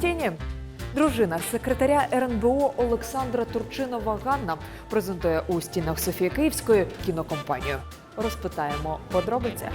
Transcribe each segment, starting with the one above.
тіні. Дружина секретаря РНБО Олександра Турчинова Ганна презентує у стінах Софії Київської кінокомпанію. Розпитаємо подробиці.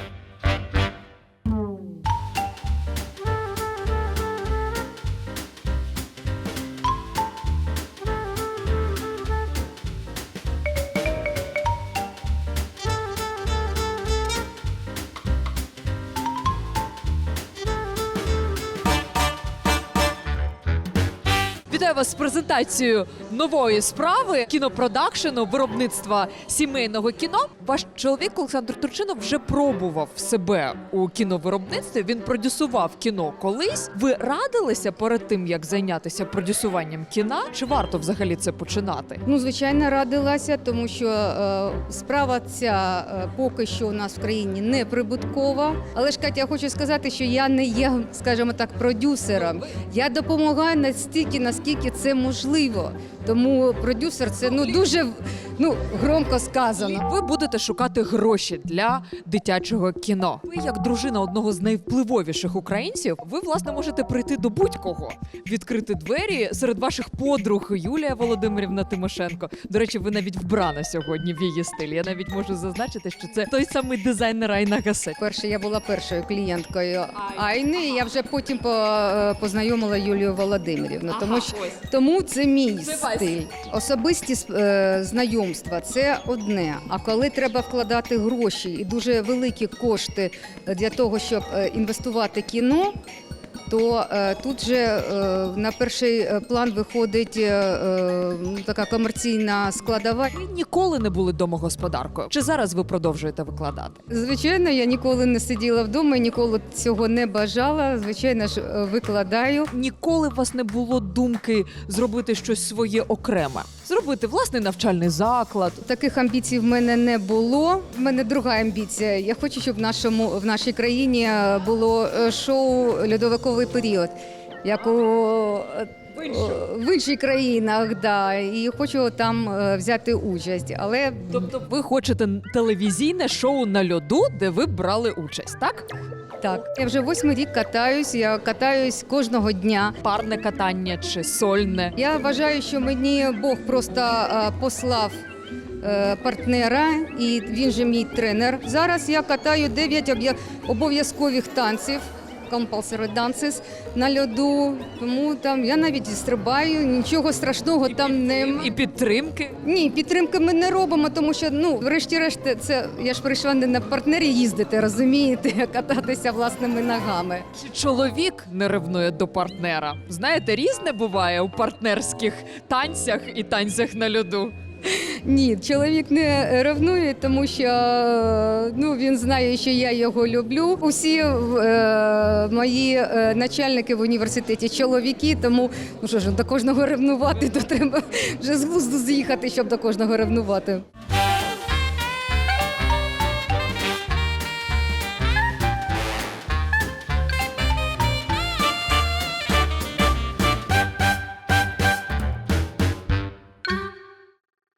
Вітаю вас з презентацією нової справи кінопродакшену, виробництва сімейного кіно. Ваш чоловік Олександр Турчинов вже пробував себе у кіновиробництві. Він продюсував кіно колись. Ви радилися перед тим, як зайнятися продюсуванням кіна? Чи варто взагалі це починати? Ну, звичайно, радилася, тому що е, справа ця е, поки що у нас в країні не прибуткова. Але ж Катя, я хочу сказати, що я не є, скажімо так, продюсером. Я допомагаю настільки, наскільки це можливо. Тому продюсер це ну дуже ну громко сказано. Ви будете шукати гроші для дитячого кіно. Ви, як дружина одного з найвпливовіших українців, ви власне можете прийти до будь-кого, відкрити двері серед ваших подруг Юлія Володимирівна Тимошенко. До речі, ви навіть вбрана сьогодні в її стилі. Я навіть можу зазначити, що це той самий дизайнер Айна Гасет. Перше, я була першою клієнткою Айни. і Я вже потім по, е, познайомила Юлію Володимирівну. Тому що тому це мій Це стиль. Особисті е, знайомства це одне. А коли треба вкладати гроші і дуже великі кошти для того, щоб е, інвестувати кіно. То е, тут же е, на перший е, план виходить е, е, ну, така комерційна складова. Ви ніколи не були домогосподаркою. Чи зараз ви продовжуєте викладати? Звичайно, я ніколи не сиділа вдома, і ніколи цього не бажала. Звичайно ж, е, викладаю. Ніколи у вас не було думки зробити щось своє окреме, зробити власний навчальний заклад. Таких амбіцій в мене не було. В мене друга амбіція. Я хочу, щоб в нашому в нашій країні е, було е, шоу Льодовиковий період. Як у е, в інших країнах, да, і хочу там е, взяти участь. Але Тобто, ви хочете телевізійне шоу на льоду, де ви брали участь, так? так, я вже восьмий рік катаюсь. Я катаюсь кожного дня. Парне катання чи сольне. Я вважаю, що мені Бог просто е, послав е, партнера, і він же мій тренер. Зараз я катаю 9 обов'язкових танців. Compulsory dances на льоду, тому там я навіть і стрибаю, нічого страшного там не І підтримки. ні, підтримки ми не робимо, тому що ну, врешті-решт, це я ж прийшла не на партнері їздити, розумієте, кататися власними ногами. Чи чоловік не ревнує до партнера? Знаєте, різне буває у партнерських танцях і танцях на льоду. Ні, чоловік не ревнує, тому що е, ну він знає, що я його люблю. Усі е, мої е, начальники в університеті чоловіки, тому ну що ж до кожного ревнувати, то треба вже з глузду з'їхати, щоб до кожного ревнувати.